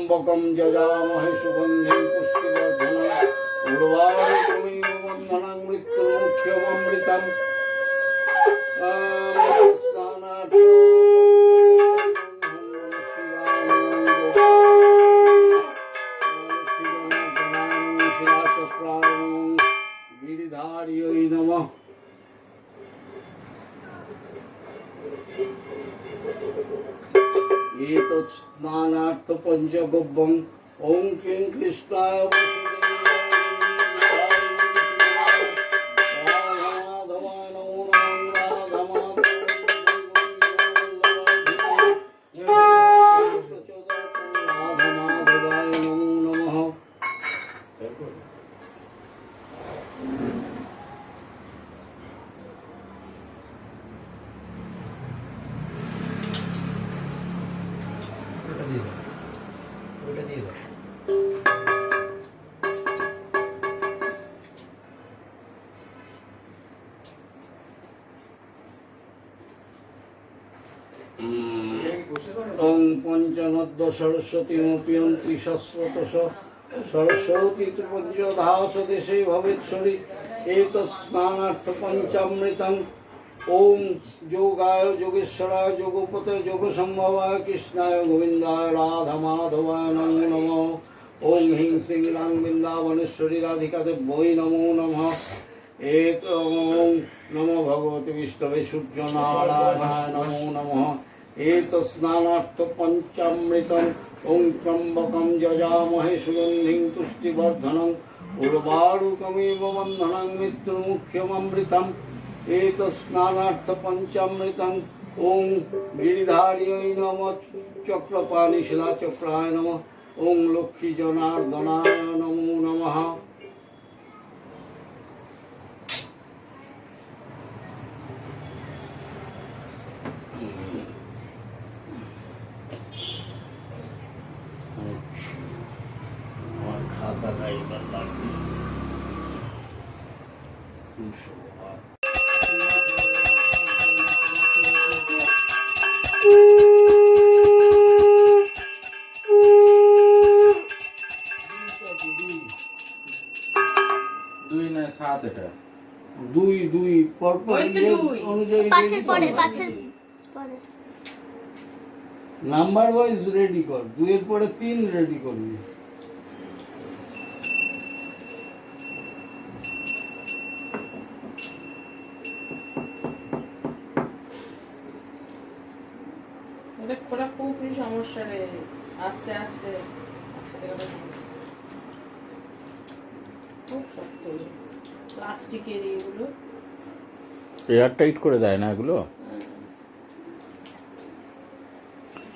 त्र्यम्बकं जजामहे सुगन्धिं पुष्टिवर्धनम् उर्वारुकमिव बन्धनं मृत्युमुख्यममृतम् गिरिधार्यै नमः एतत् स्नानार्थपञ्चगव्यम् ॐ क्लीं कृष्णाय পঞ্চনদ্য সরস্বতীমপিয়ন্তি সস্রতস সরস্বতী ত্রিপঞ্চধাস দেশে ভবেশ্বরী এত স্নানার্থ পঞ্চামৃতম ওম যোগায় যোগেশ্বরায় যোগপত যোগ সম্ভবায় কৃষ্ণায় গোবিন্দায় রাধা মাধবায় নমো নম। ওম হিং সিং রাম বৃন্দাবনেশ্বরী রাধিকাতে নমো নম। এত ভগবতী বিষ্ণবে সূর্য নারায়ণ। নমো एतस्नानार्थपञ्चामृतम् ॐ त्र्यम्बकं यजामहे सुगन्धिं पुष्टिवर्धनम् उर्वारुकमेव बन्धनं मृत्युमुख्यममृतम् एतस्नानार्थपञ्चामृतम् ॐ गिरिधार्यै नमः चक्रपाणिशिलाचक्राय नमः ॐ लक्ष्मीजनार्दनाय नमो नमः এটা। দুই দুই পরপর ইয়ে। অনুযায়ী নাম্বার ওয়াইজ রেডি কর। দুইয়ের পরে তিন রেডি করবি। খোলা খুবই সমস্যা রে। আস্তে আস্তে। খুব শক্ত প্লাস্টিকের এগুলো। এয়ার টাইট করে দেয় না এগুলো?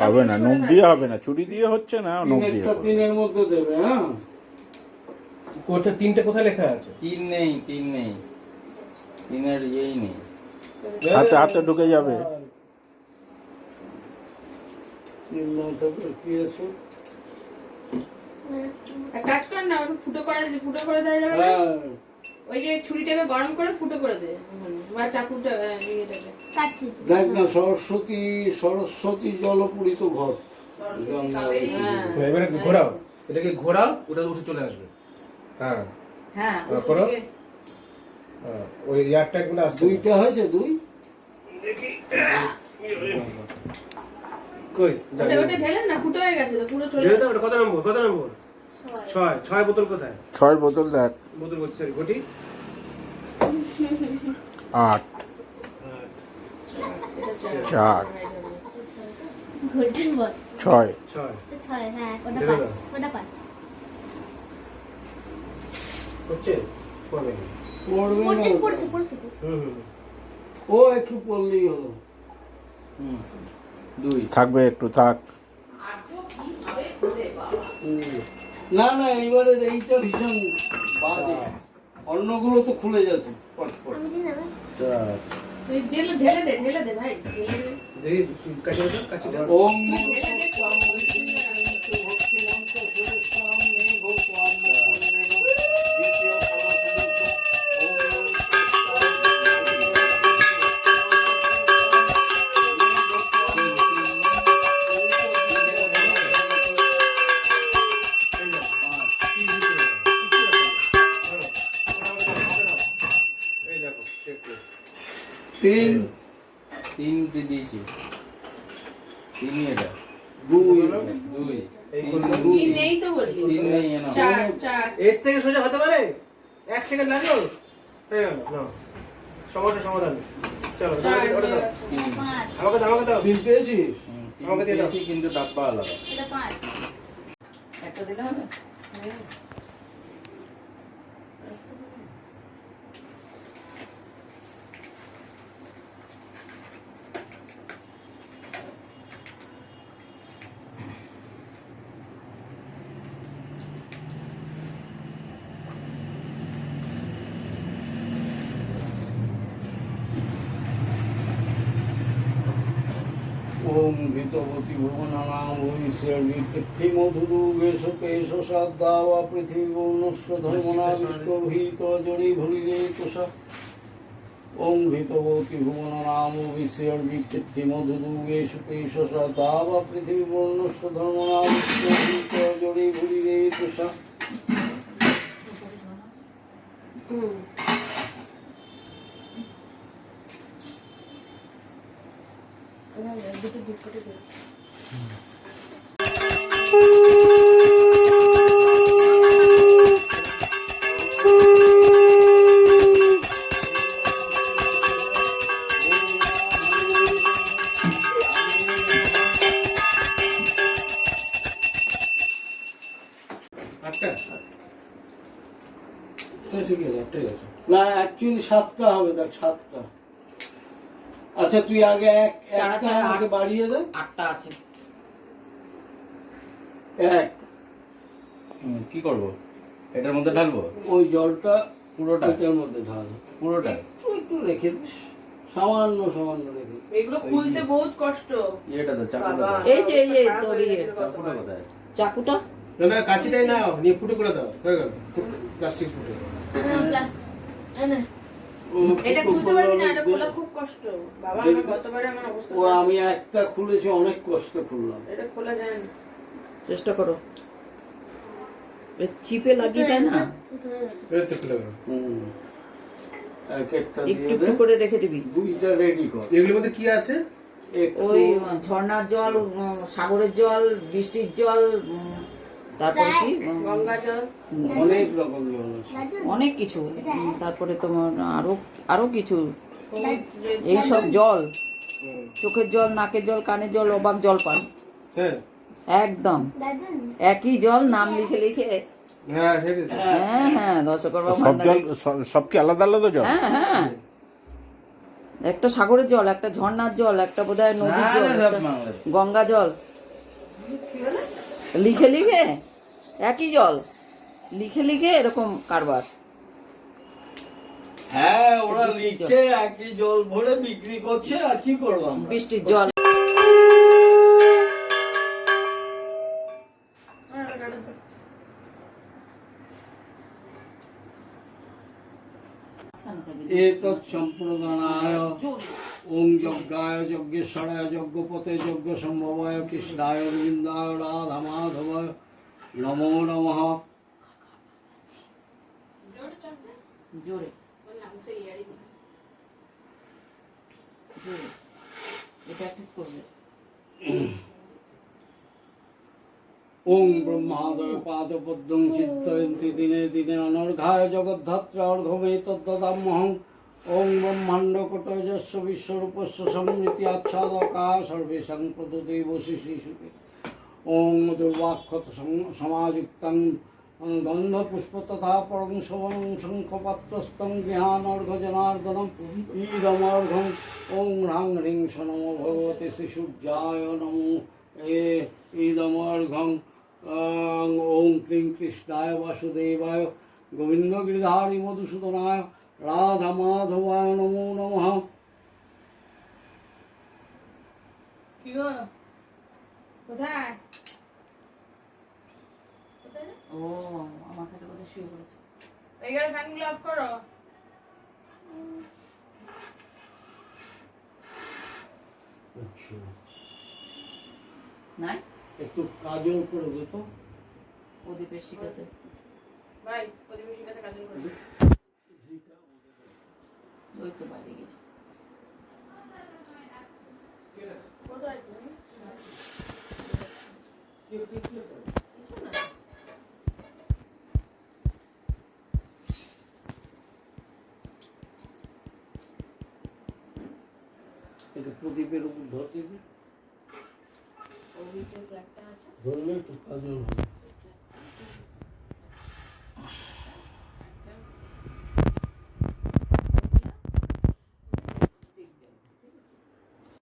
হবে না নখ দিয়ে হবে না চুরি দিয়ে হচ্ছে না নখ দিয়ে। তিনের মধ্যে দেবে হ্যাঁ? কোথায় তিনটে কোথায় লেখা আছে? তিন নেই তিন নেই। তিনের ইয়েই নেই। হাতে হাতে ঢুকে যাবে। কাজ কর না ফুটো করে ফুটো করে দেওয়া যাবে হ্যাঁ। ওই যে ছুরিটাকে গরম করে ফুটো করে দে। বা চাকুটা দেখ। না সরস্বতী সরস্বতী জলপুরিত ঘর। হ্যাঁ। এবারে ঘোরাও। এটাকে ঘোরাও ওটা উঠে চলে আসবে। হ্যাঁ। হ্যাঁ হ্যাঁ, করো। হ্যাঁ, ওই এয়ার ট্যাগগুলো আসছে। দুইটা হয়েছে দুই? কই? ওটা ওটা না ফুটো হয়ে গেছে তো পুরো চলে গেছে। ওটা কত নম্বর কত নম্বর? ছয় ছয় বোতল কোথায়? ছয় বোতল দেখ। বলছি সরি ঘটি। আট। চার। ছয়। ছয়। ছয় হ্যাঁ ওটা পাঁচ ওটা পাঁচ। হচ্ছে? পড়বে। পড়বে পড়ছে পড়ছে পড়ছে হুম হুম। ও একটু পড়লেই হলো। হুম দুই। থাকবে একটু থাক। হুম। না না এইবারে এইটা ভীষণ অন্যগুলো তো খুলে যাচ্ছে তুই ঢেলে দে ঢেলে দে ভাই। ওম। তিন তিনটে দিয়েছি তিনই এটা। দুই। দুই। তিন। তিন তিন এর থেকে সোজা হতে পারে? এক সেকেন্ড লাগল? হয়ে গেল সমস্যা সমাধান। চলো। আমাকে দাও। আমাকে দাও তিন তিন আমাকে দিয়ে দাও। কিন্তু ডাব্বা আলাদা। এটা পাঁচ। একটা দিলে হবে? ওম ভীতবতী ভুবনানাম দুটো দুটো দিলে আটটা তো ঠিকই আছে আটটাই আছে না অ্যাকচুয়ালি সাতটা হবে দেখ সাতটা। আচ্ছা তুই আগে এক চারা আমাকে বাড়িয়ে দে। আটটা আছে। এক। কি করব? এটার মধ্যে ঢালবো? ওই জলটা পুরোটা? ওইটার মধ্যে ঢাল। পুরোটা? একটু একটু রেখে দিস। সামান্য সামান্য রেখে এগুলো খুলতে বহুত কষ্ট। এটা তো চাকুটা এই যে, এই যে, তোর হয়ে ইয়ে। চাকুটা। কোথায়? চাকুটা? না না কাছিটাই নাও নিয়ে ফুটো করে দাও। হয়ে গেল। প্লাস্টিক ফুটো। ও এটা খুলতে পারবি না এটা খোলা খুব কষ্ট। বাবা আমার গতবারে আমার অবস্থা ও আমি একটা খুলেছি অনেক কষ্ট খুললাম। এটা খোলা যায় না। চেষ্টা করো। চিপে লাগিয়ে দেয় না? একটা একটু করে রেখে দিবি। দুইটা রেডি কর। এগুলোর মধ্যে কি আছে? ওই ঝর্ণার জল সাগরের জল বৃষ্টির জল তারপরে কি? অনেক রকম অনেক কিছু। তারপরে তোমার আরও আরও কিছু। এই সব জল। চোখের জল নাকের জল কানের জল অবাক জল পান হ্যাঁ একদম। একই জল নাম লিখে লিখে। হ্যাঁ হ্যাঁ হ্যাঁ দর্শকর সব জল সব- কি আলাদা আলাদা জল? হ্যাঁ হ্যাঁ। একটা সাগরের জল একটা ঝর্ণার জল একটা বোধহয় নদীর জল। গঙ্গা জল। লিখে লিখে। একই জল। লিখে লিখে এরকম কারবার। হ্যাঁ ওরা লিখে একই জল ভরে বিক্রি করছে আর কি করব আমরা? বৃষ্টির জল। এতৎ সম্প্রদানায় ওং যজ্ঞায় যজ্ঞেশ্বরায় যজ্ঞপতে যজ্ঞ সম্ভবায় কৃষ্ণায় গোবিন্দায় রাধা মাধবায় নমো নমঃ। জোরে। জোরে প্র্যাকটিস করবে। ওং ব্রহ্মাদয় পাদপদ্মং চিত্তয়ন্তি দিনে দিনে অনর্ঘায় জগদ্ধাত্রা অর্ঘমে তদ্দদাম্যহং ওং ব্রহ্মাণ্ড কটযস্য বিশ্বরূপস্য সমৃতি আচ্ছাদকা সর্বেশাং প্রদদেব শিশুকে। ওং দুর্বাক্ষত সমাযুক্তং গন্ধপুষ্প তথা পরং শবনং শঙ্খপাত্রস্তং গৃহানর্ঘ জনার্দনম ঈদমর্ঘং ওং হ্রাং হ্রিং স নমো ভগবতে শ্রীসূর্যায় নমো। এ ঈদমর্ঘং ওং ক্লিং কৃষ্ণায় বাসুদেবায় গোবিন্দ গিরিধারী মধুসূদনায় রাধা মাধবায় নমো। নমঃ কোথায়? ও আমাকে একটা কথা শুয়ে পড়েছে। এগারো ফ্যানগুলো অফ করো। আচ্ছা। নাই? একটু কাজল করে তো। প্রদীপের শিখাতে। ভাই কাজল করো। ওই তো বাইরে গেছে। কোথায় তুমি? এটা প্রদীপের উপর ধর দিবি অভিযোগ একটা আছে ধরলে একটু কাজল হবে